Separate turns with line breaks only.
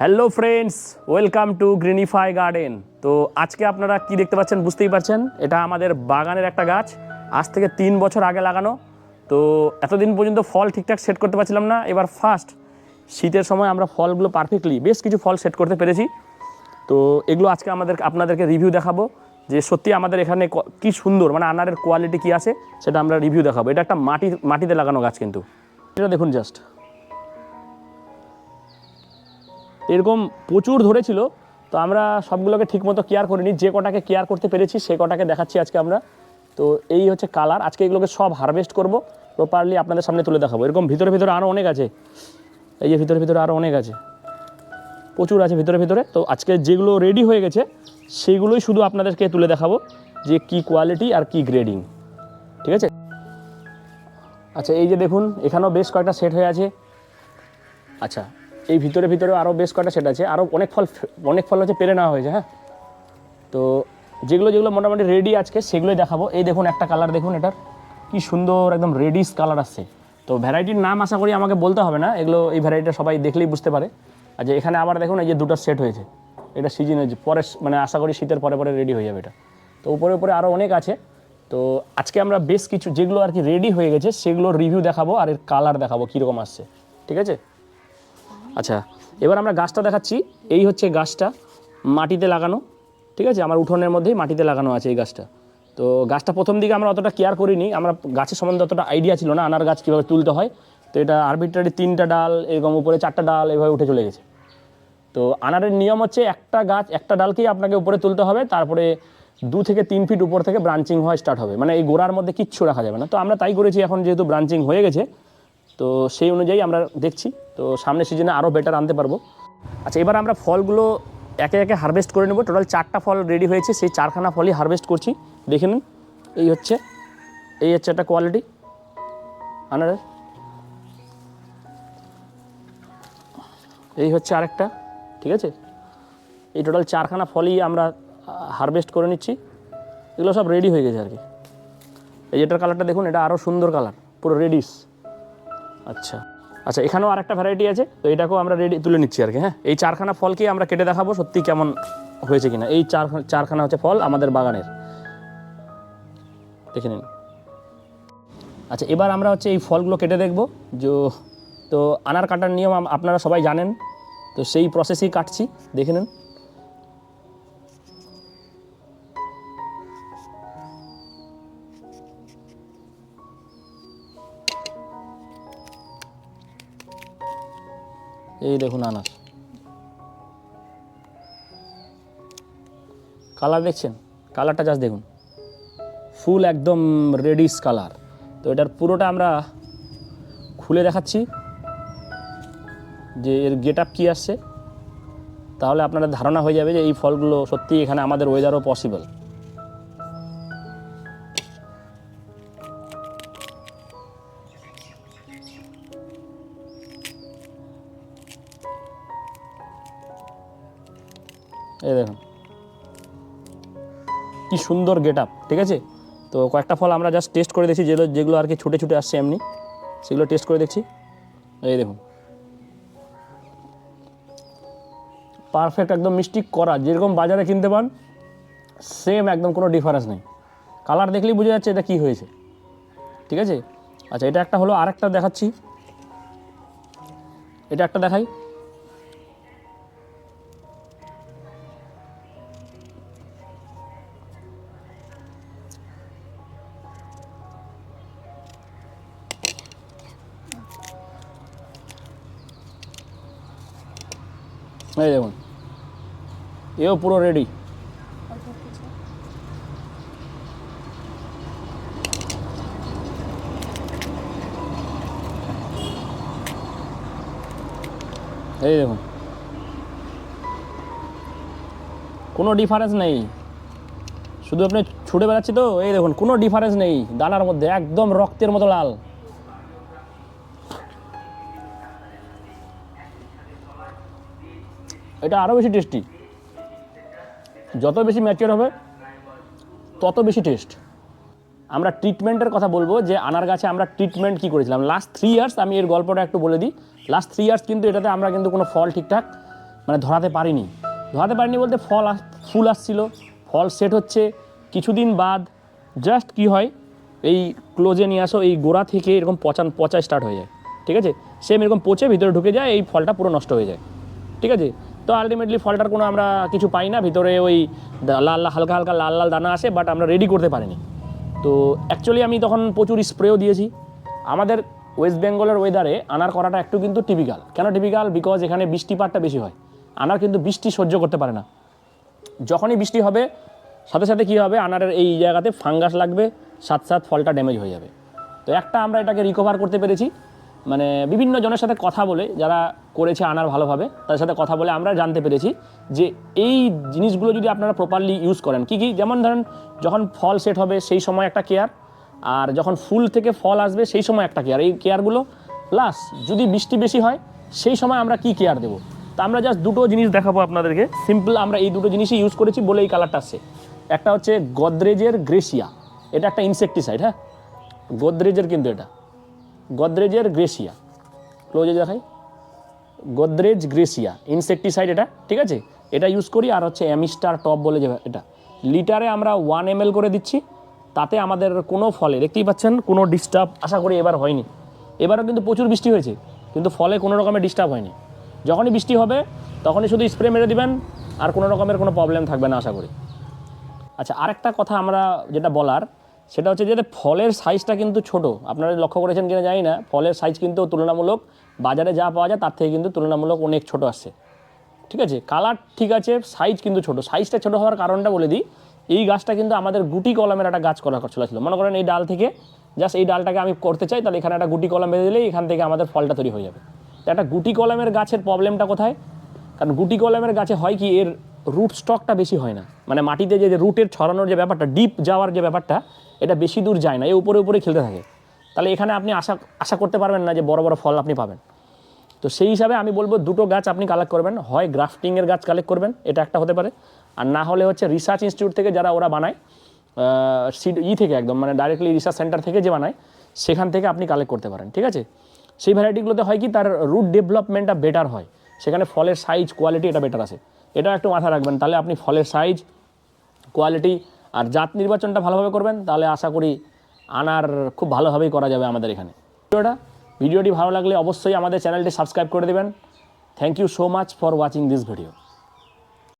Hello friends welcome to Greenify garden তো আজকে আপনারা কি দেখতে পাচ্ছেন বুঝতেই পারছেন? এটা আমাদের বাগানের একটা গাছ। আজ থেকে তিন বছর আগে লাগানো। তো এতদিন পর্যন্ত ফল ঠিকঠাক সেট করতে পারছিলাম না। এবার ফার্স্ট শীতের সময় আমরা ফলগুলো পারফেক্টলি বেশ কিছু ফল সেট করতে পেরেছি। তো এগুলো আজকে আমাদের, আপনাদেরকে রিভিউ দেখাবো যে সত্যি আমাদের এখানে ক- সুন্দর মানে আনারের কোয়ালিটি কি আছে, সেটা আমরা রিভিউ দেখাবো। এটা একটা মাটি, মাটিতে লাগানো গাছ কিন্তু। এটা দেখুন জাস্ট এরকম প্রচুর ধরেছিল, তো আমরা সবগুলোকে ঠিকমতো কেয়ার করিনি। যে কটাকে কেয়ার করতে পেরেছি, সে কটাকে দেখাচ্ছি আজকে আমরা। তো এই হচ্ছে কালার আজকে এগুলোকে সব হারভেস্ট করব প্রপারলি আপনাদের সামনে তুলে দেখাবো। এরকম ভিতরে ভিতরে আরও অনেক আছে। এই যে ভিতরে ভিতরে আরও অনেক আছে। প্রচুর আছে ভিতরে ভিতরে। তো আজকে যেগুলো রেডি হয়ে গেছে সেইগুলোই শুধু আপনাদেরকে তুলে দেখাবো, যে কি কোয়ালিটি আর কি গ্রেডিং ঠিক আছে? আচ্ছা এই যে দেখুন, এখানেও বেশ কয়েকটা সেট হয়ে আছে। আচ্ছা এই ভিতরে ভিতরে আরও বেশ কয়েকটা সেট আছে। আরও অনেক ফল অনেক ফল হচ্ছে পেরে নেওয়া হয়েছে হ্যাঁ? তো যেগুলো যেগুলো মোটামুটি রেডি আজকে, সেগুলোই দেখাবো। এই দেখুন, একটা কালার দেখুন এটার। কি সুন্দর, একদম রেডিস কালার আসছে। তো ভ্যারাইটির নাম আশা করি আমাকে বলতে হবে না। এগুলো এই ভ্যারাইটিটা সবাই দেখলেই বুঝতে পারে। আর যে এখানে আবার দেখুন, এই যে দুটো সেট হয়েছে। এটা সিজন হয়েছে পরে মানে আশা করি শীতের পরে পরে রেডি হয়ে যাবে এটা। তো উপরে উপরে আরও অনেক আছে। তো আজকে আমরা বেশ কিছু, যেগুলো আর কি রেডি হয়ে গেছে, সেগুলোর রিভিউ দেখাবো আর এর কালার দেখাবো কীরকম আসছে। ঠিক আছে? আচ্ছা এবার আমরা গাছটা দেখাচ্ছি। এই হচ্ছে গাছটা, মাটিতে লাগানো, ঠিক আছে? আমার উঠোনের মধ্যেই মাটিতে লাগানো আছে এই গাছটা। তো গাছটা প্রথম দিকে আমরা অতটা কেয়ার করিনি, আমরা গাছের সম্বন্ধে অতটা আইডিয়া ছিল না, আনার গাছ কীভাবে তুলতে হয়। তো এটা আরবিট্রারি তিনটা ডাল, এরকম উপরে চারটা ডাল, এভাবে উঠে চলে গেছে। তো আনারের নিয়ম হচ্ছে একটা গাছ, একটা ডালকেই আপনাকে উপরে তুলতে হবে, তারপরে দু থেকে তিন ফিট উপর থেকে ব্রাঞ্চিং হওয়া স্টার্ট হবে। মানে এই গোড়ার মধ্যে কিচ্ছু রাখা যাবে না। তো আমরা তাই করেছি, এখন যেহেতু ব্রাঞ্চিং হয়ে গেছে তো সেই অনুযায়ী আমরা দেখছি। তো সামনের সিজনে আরও বেটার আনতে পারব। আচ্ছা এবার আমরা ফলগুলো একে একে হারভেস্ট করে নেব। টোটাল চারটা ফল রেডি হয়েছে, সেই চারখানা ফলই হারভেস্ট করছি। দেখে নিন, এই হচ্ছে এই হচ্ছে একটা কোয়ালিটি আনারের এই হচ্ছে আরেকটা, ঠিক আছে? এই টোটাল চারখানা ফলই আমরা হারভেস্ট করে নিচ্ছি। এগুলো সব রেডি হয়ে গেছে আর কি। এই যেটার কালারটা দেখুন, এটা আরও সুন্দর কালার পুরো রেডিস আচ্ছা। আচ্ছা এখানেও আরেকটা ভ্যারাইটি আছে, তো এটাকেও আমরা রেডি তুলে নিচ্ছি আর কি হ্যাঁ? এই চারখানা ফলকেই আমরা কেটে দেখাবো? সত্যি কেমন হয়েছে কিনা? এই চার, চারখানা হচ্ছে ফল আমাদের বাগানের। দেখে নিন। আচ্ছা এবার আমরা হচ্ছে এই ফলগুলো কেটে দেখব। যে, তো আনার কাটার নিয়ম আপনারা সবাই জানেন, তো সেই প্রসেসেই কাটছি। দেখে নিন। এই দেখুন আনার কালার দেখছেন? কালারটা জাস্ট দেখুন। ফুল একদম রেডিস কালার। তো এটার পুরোটা আমরা খুলে দেখাচ্ছি। যে এর গেট আপ কী আসছে। তাহলে আপনাদের ধারণা হয়ে যাবে যে এই ফলগুলো সত্যি এখানে আমাদের ওয়েদারও পসিবল এই দেখুন। কি সুন্দর গেট আপ ঠিক আছে? তো কয়েকটা ফল আমরা জাস্ট টেস্ট করে দেখছি, যেগুলো যেগুলো আর কি ছুটে ছুটে আসছে এমনি। সেগুলো টেস্ট করে দেখছি। এই দেখুন। পারফেক্ট একদম মিষ্টি করা, যেরকম বাজারে কিনতে পান সেম একদম কোনো ডিফারেন্স নেই। কালার দেখলেই বোঝা যাচ্ছে এটা কী হয়েছে। ঠিক আছে? আচ্ছা এটা একটা হলো, আরেকটা দেখাচ্ছি। এটা একটা দেখাই। এই দেখুন। এও পুরো রেডি এই দেখুন। কোনো ডিফারেন্স নেই। শুধু আপনি ছুটে বেড়াচ্ছি তো? এই দেখুন, কোনো ডিফারেন্স নেই। দানার মধ্যে একদম রক্তের মতো লাল। এটা আরও বেশি টেস্টি যত বেশি ম্যাচিওর হবে, তত বেশি টেস্ট আমরা ট্রিটমেন্টের কথা বলব যে আনার গাছে আমরা ট্রিটমেন্ট কী করেছিলাম। লাস্ট থ্রি ইয়ার্স আমি এর গল্পটা একটু বলে দিই। লাস্ট থ্রি ইয়ার্স কিন্তু এটাতে আমরা কিন্তু কোনো ফল ঠিকঠাক মানে ধরাতে পারিনি। ধরাতে পারিনি বলতে ফল ফুল আসছিল। ফল সেট হচ্ছে। কিছুদিন বাদ জাস্ট কি হয়, এই ক্লোজে নিয়ে আসো, এই গোড়া থেকে এরকম পচান পচা স্টার্ট হয়ে যায়। ঠিক আছে? সেম এরকম পচে ভিতরে ঢুকে যায়, এই ফলটা পুরো নষ্ট হয়ে যায়। ঠিক আছে? তো আলটিমেটলি ফলটার কোনো আমরা কিছু পাই না। ভিতরে ওই লাল হালকা হালকা লাল লাল দানা আসে বাট আমরা রেডি করতে পারিনি। তো অ্যাকচুয়ালি আমি তখন প্রচুর স্প্রেও দিয়েছি। আমাদের ওয়েস্ট বেঙ্গলের ওয়েদারে আনার করাটা একটু কিন্তু টিপিক্যাল কেন টিপিক্যাল বিকজ এখানে বৃষ্টিপাতটা বেশি হয়। আনার কিন্তু বৃষ্টি সহ্য করতে পারে না। যখনই বৃষ্টি হবে, সাথে সাথে কী হবে? আনারের এই জায়গাতে ফাঙ্গাস লাগবে, সাথে সাথে ফলটা ড্যামেজ হয়ে যাবে। তো একটা আমরা এটাকে রিকভার করতে পেরেছি। মানে বিভিন্ন জনের সাথে কথা বলে, যারা করেছে আনার ভালোভাবে, তাদের সাথে কথা বলে আমরা জানতে পেরেছি যে এই জিনিসগুলো যদি আপনারা প্রপারলি ইউজ করেন, কী কী? যেমন ধরেন, যখন ফল সেট হবে, সেই সময় একটা কেয়ার আর যখন ফুল থেকে ফল আসবে, সেই সময় একটা কেয়ার এই কেয়ারগুলো প্লাস যদি বৃষ্টি বেশি হয়, সেই সময় আমরা কি কেয়ার দেবো? তা আমরা জাস্ট দুটো জিনিস দেখাবো আপনাদেরকে। সিম্পল আমরা এই দুটো জিনিসই ইউজ করেছি বলে এই কালারটা আসছে। একটা হচ্ছে গোদরেজের গ্রেসিয়া এটা একটা ইনসেকটিসাইড হ্যাঁ? গোদরেজের কিন্তু এটা। গোদরেজের গ্রেসিয়া ক্লোজে দেখাই। গোদরেজ গ্রেসিয়া ইনসেকটিসাইড এটা, ঠিক আছে? এটা ইউজ করি আর হচ্ছে অ্যামিস্টার টপ বলে যে এটা। লিটারে আমরা ওয়ান এম করে দিচ্ছি। তাতে আমাদের কোনো ফলে, দেখতেই পাচ্ছেন, কোনো ডিস্টার্ব আশা করি এবার হয়নি। এবারও কিন্তু প্রচুর বৃষ্টি হয়েছে, কিন্তু ফলে কোনো রকমের ডিস্টার্ব হয়নি। যখনই বৃষ্টি হবে, তখনই শুধু স্প্রে মেরে দিবেন, আর কোনো রকমের কোনো প্রবলেম থাকবে না আশা করি। আচ্ছা আরেকটা কথা আমরা যেটা বলার সেটা হচ্ছে যে ফলের সাইজটা কিন্তু ছোট। আপনারা লক্ষ্য করেছেন কিনা জানি না, ফলের সাইজ কিন্তু তুলনামূলক বাজারে যা পাওয়া যায় তার থেকে কিন্তু তুলনামূলক অনেক ছোট আসছে ঠিক আছে? কালার ঠিক আছে সাইজ কিন্তু ছোট। সাইজটা ছোট হওয়ার কারণটা বলে দিই, এই গাছটা কিন্তু আমাদের গুটি কলমের একটা গাছ করা চলে ছিল। মনে করেন এই ডাল থেকে জাস্ট এই ডালটাকে আমি করতে চাই, তাহলে এখানে একটা গুটি কলম বেঁধে দিলেই এখান থেকে আমাদের ফলটা তৈরি হয়ে যাবে। একটা গুটি কলমের গাছের প্রবলেমটা কোথায়? কারণ গুটি কলমের গাছে হয় কি, এর রুট স্টকটা বেশি হয় না। মানে মাটিতে যে রুটের ছড়ানোর যে ব্যাপারটা ডিপ যাওয়ার যে ব্যাপারটা, এটা বেশি দূর যায় না। এ উপরে উপরে খেলতে থাকে। তাহলে এখানে আপনি আশা আশা করতে পারবেন না যে বড় বড় ফল আপনি পাবেন। তো সেই হিসাবে আমি বলব দুটো গাছ আপনি কালেক্ট করবেন। হয় গ্রাফটিংয়ের গাছ কালেক্ট করবেন, এটা একটা হতে পারে। আর না হলে হচ্ছে রিসার্চ ইনস্টিটিউট থেকে যারা ওরা বানায় সিড ই থেকে একদম মানে ডাইরেক্টলি রিসার্চ সেন্টার থেকে যে বানায়, সেখান থেকে আপনি কালেক্ট করতে পারেন, ঠিক আছে? সেই ভ্যারাইটিগুলোতে হয় কি, তার রুট ডেভেলপমেন্টটা বেটার হয়। সেখানে ফলের সাইজ কোয়ালিটি এটা বেটার আছে এটা একটু মাথায় রাখবেন। তাহলে আপনি ফলের সাইজ কোয়ালিটি আর জাত নির্বাচনটা ভালোভাবে করবেন, তাহলে আশা করি আনার খুব ভালোভাবেই করা যাবে আমাদের এখানে। ভিডিওটা, ভিডিওটি ভালো লাগলে অবশ্যই আমাদের চ্যানেলটি সাবস্ক্রাইব করে দেবেন। Thank you so much for watching this video